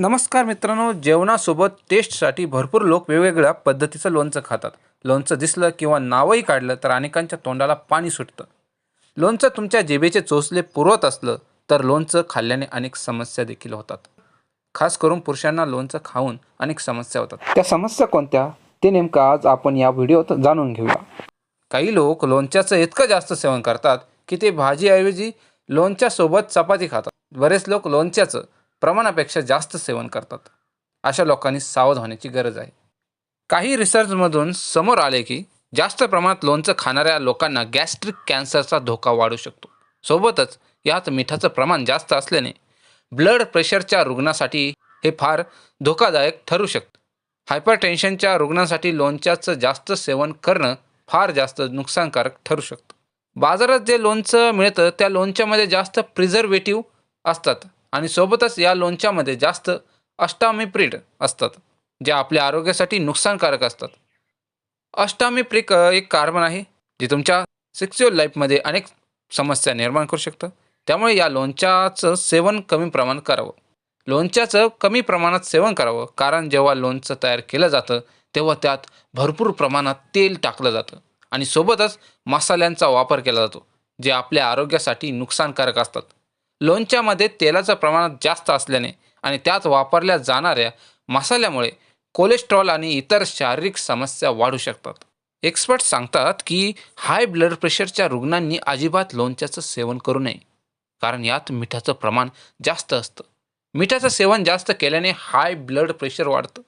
नमस्कार मित्रांनो जेवणासोबत टेस्टसाठी भरपूर लोक वेगवेगळ्या पद्धतीचं लोणचं खातात. लोणचं दिसलं किंवा नावही काढलं तर अनेकांच्या तोंडाला पाणी सुटतं. लोणचं तुमच्या जेबेचे चोचले पुरवत असलं तर लोणचं खाल्ल्याने अनेक समस्या देखील होतात. खास करून पुरुषांना लोणचं खाऊन अनेक समस्या होतात. त्या समस्या कोणत्या? ते नेमकं आज आपण या व्हिडिओत जाणून घेऊया. काही लोक लोणच्याचं इतकं जास्त सेवन करतात की ते भाजीऐवजी लोणच्यासोबत चपाती खातात. बरेच लोक लोणच्याचं प्रमाणापेक्षा जास्त सेवन करतात. अशा लोकांनी सावध होण्याची गरज आहे. काही रिसर्चमधून समोर आले की जास्त प्रमाणात लोणचं खाणाऱ्या लोकांना गॅस्ट्रिक कॅन्सरचा धोका वाढू शकतो. सोबतच यात मिठाचं प्रमाण जास्त असल्याने ब्लड प्रेशरच्या रुग्णासाठी हे फार धोकादायक ठरू शकतं. हायपरटेन्शनच्या रुग्णासाठी रुग्णांसाठी लोणच्याचं जास्त सेवन करणं फार जास्त नुकसानकारक ठरू शकतं. बाजारात जे लोणचं मिळतं त्या लोणच्यामध्ये जास्त प्रिझर्वेटिव्ह असतात. आणि सोबतच या लोणच्यामध्ये जास्त अष्टामिप्रिड असतात जे आपल्या आरोग्यासाठी नुकसानकारक असतात. अष्टामिप्रिक एक कार्बन आहे जे तुमच्या सेक्स्युअल लाईफमध्ये अनेक समस्या निर्माण करू शकतं. त्यामुळे या लोणच्याचं सेवन कमी प्रमाणात करावं. लोणच्याचं कमी प्रमाणात सेवन करावं कारण जेव्हा लोणचं तयार केलं जातं तेव्हा त्यात भरपूर प्रमाणात तेल टाकलं जातं आणि सोबतच मसाल्यांचा वापर केला जातो जे आपल्या आरोग्यासाठी नुकसानकारक असतात. लोणच्यामध्ये तेलाचं प्रमाण जास्त असल्याने आणि त्यात वापरल्या जाणाऱ्या मसाल्यामुळे कोलेस्ट्रॉल आणि इतर शारीरिक समस्या वाढू शकतात. एक्सपर्ट सांगतात की हाय ब्लड प्रेशरच्या रुग्णांनी अजिबात लोणच्याचं सेवन करू नये कारण यात मिठाचं प्रमाण जास्त असतं. मिठाचं सेवन जास्त केल्याने हाय ब्लड प्रेशर वाढतं.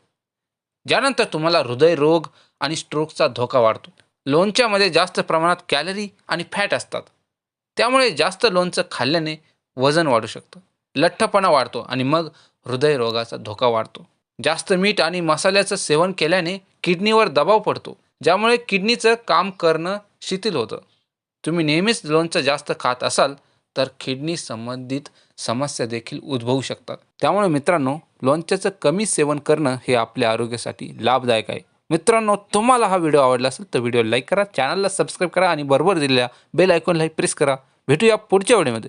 ज्यानंतर तुम्हाला हृदयरोग आणि स्ट्रोकचा धोका वाढतो. लोणच्यामध्ये जास्त प्रमाणात कॅलरी आणि फॅट असतात. त्यामुळे जास्त लोणचं खाल्ल्याने वजन वाढू शकतं. लठ्ठपणा वाढतो आणि मग हृदयरोगाचा धोका वाढतो. जास्त मीठ आणि मसाल्याचं सेवन केल्याने किडनीवर दबाव पडतो ज्यामुळे किडनीचं काम करणं शिथिल होतं. तुम्ही नेहमीच लोणचं जास्त खात असाल तर किडनी संबंधित समस्या देखील उद्भवू शकतात. त्यामुळे मित्रांनो लोणच्याचं कमी सेवन करणं हे आपल्या आरोग्यासाठी लाभदायक आहे. मित्रांनो तुम्हाला हा व्हिडिओ आवडला असेल तर व्हिडिओ लाईक करा चॅनलला सबस्क्राईब करा आणि बरोबर दिलेल्या बेल आयकॉनलाही प्रेस करा. भेटूया पुढच्या व्हिडिओमध्ये.